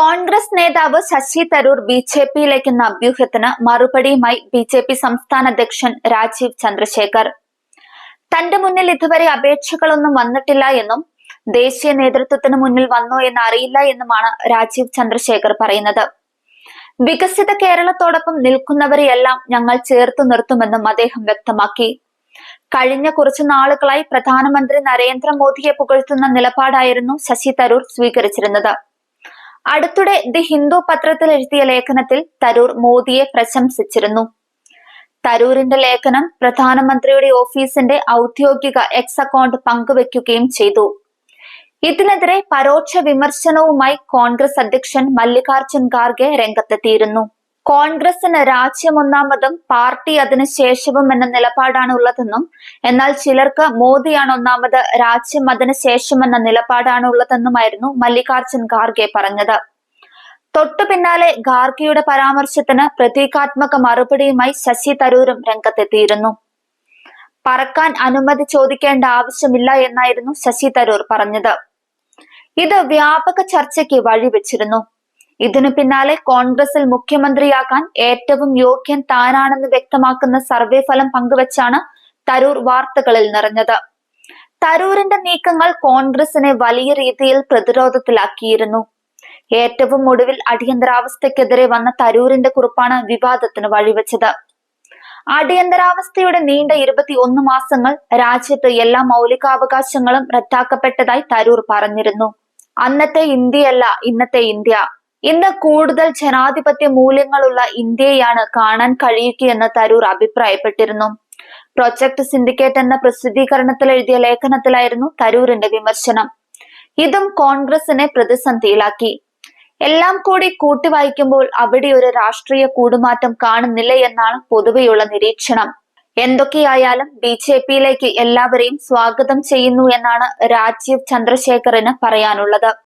കോൺഗ്രസ് നേതാവ് Shashi Tharoor B J പിയിലേക്കെന്ന അഭ്യൂഹത്തിന് മറുപടിയുമായി ബി ജെ പി സംസ്ഥാന അധ്യക്ഷൻ രാജീവ് ചന്ദ്രശേഖർ. തന്റെ മുന്നിൽ ഇതുവരെ അപേക്ഷകളൊന്നും വന്നിട്ടില്ല എന്നും ദേശീയ നേതൃത്വത്തിന് മുന്നിൽ വന്നോ എന്ന് അറിയില്ല എന്നുമാണ് രാജീവ് ചന്ദ്രശേഖർ പറയുന്നത്. വികസിത കേരളത്തോടൊപ്പം നിൽക്കുന്നവരെയെല്ലാം ഞങ്ങൾ ചേർത്തു നിർത്തുമെന്നും അദ്ദേഹം വ്യക്തമാക്കി. കഴിഞ്ഞ കുറച്ചു നാളുകളായി പ്രധാനമന്ത്രി നരേന്ദ്രമോദിയെ പുകഴ്ത്തുന്ന നിലപാടായിരുന്നു ശശി തരൂർ സ്വീകരിച്ചിരുന്നത്. അടുത്തിടെ ദി ഹിന്ദു പത്രത്തിൽ എഴുതിയ ലേഖനത്തിൽ തരൂർ മോദിയെ പ്രശംസിച്ചിരുന്നു. തരൂരിന്റെ ലേഖനം പ്രധാനമന്ത്രിയുടെ ഓഫീസിന്റെ ഔദ്യോഗിക എക്സ് അക്കൗണ്ട് പങ്കുവെക്കുകയും ചെയ്തു. ഇതിനെതിരെ പരോക്ഷ വിമർശനവുമായി കോൺഗ്രസ് അധ്യക്ഷൻ മല്ലികാർജുൻ ഖാർഗെ രംഗത്തെത്തിയിരുന്നു. കോൺഗ്രസിന് രാജ്യം ഒന്നാമതും പാർട്ടി അതിനുശേഷവും എന്ന നിലപാടാണ് ഉള്ളതെന്നും എന്നാൽ ചിലർക്ക് മോദിയാണ് ഒന്നാമത് രാജ്യം അതിനുശേഷം എന്ന നിലപാടാണ് ഉള്ളതെന്നുമായിരുന്നു മല്ലികാർജുൻ ഖാർഗെ പറഞ്ഞത്. തൊട്ടു പിന്നാലെ ഖാർഗെയുടെ പരാമർശത്തിന് പ്രതീകാത്മക മറുപടിയുമായി ശശി തരൂരും രംഗത്തെത്തിയിരുന്നു. പറക്കാൻ അനുമതി ചോദിക്കേണ്ട ആവശ്യമില്ല എന്നായിരുന്നു ശശി തരൂർ പറഞ്ഞത്. ഇത് വ്യാപക ചർച്ചയ്ക്ക് വഴിവെച്ചിരുന്നു. ഇതിനു പിന്നാലെ കോൺഗ്രസിൽ മുഖ്യമന്ത്രിയാക്കാൻ ഏറ്റവും യോഗ്യൻ താനാണെന്ന് വ്യക്തമാക്കുന്ന സർവേ ഫലം പങ്കുവച്ചാണ് തരൂർ വാർത്തകളിൽ നിറഞ്ഞത്. തരൂരിന്റെ നീക്കങ്ങൾ കോൺഗ്രസിനെ വലിയ രീതിയിൽ പ്രതിരോധത്തിലാക്കിയിരുന്നു. ഏറ്റവും ഒടുവിൽ അടിയന്തരാവസ്ഥയ്ക്കെതിരെ വന്ന തരൂരിന്റെ കുറിപ്പാണ് വിവാദത്തിന് വഴിവെച്ചത്. അടിയന്തരാവസ്ഥയുടെ നീണ്ട ഇരുപത്തി ഒന്ന് മാസങ്ങൾ രാജ്യത്ത് എല്ലാ മൗലികാവകാശങ്ങളും റദ്ദാക്കപ്പെട്ടതായി തരൂർ പറഞ്ഞിരുന്നു. അന്നത്തെ ഇന്ത്യയല്ല ഇന്നത്തെ ഇന്ത്യ. ഇന്ന് കൂടുതൽ ജനാധിപത്യ മൂല്യങ്ങളുള്ള ഇന്ത്യയാണ് കാണാൻ കഴിയുകയെന്ന് തരൂർ അഭിപ്രായപ്പെട്ടിരുന്നു. പ്രൊജക്ട് സിൻഡിക്കേറ്റ് എന്ന പ്രസിദ്ധീകരണത്തിൽ എഴുതിയ ലേഖനത്തിലായിരുന്നു തരൂരിന്റെ വിമർശനം. ഇതും കോൺഗ്രസിനെ പ്രതിസന്ധിയിലാക്കി. എല്ലാം കൂടി കൂട്ടി വായിക്കുമ്പോൾ അവിടെ ഒരു രാഷ്ട്രീയ കൂടുമാറ്റം കാണുന്നില്ല എന്നാണ് പൊതുവെയുള്ള നിരീക്ഷണം. എന്തൊക്കെയായാലും ബി ജെ പിയിലേക്ക് എല്ലാവരെയും സ്വാഗതം ചെയ്യുന്നു എന്നാണ് രാജീവ് ചന്ദ്രശേഖറിന് പറയാനുള്ളത്.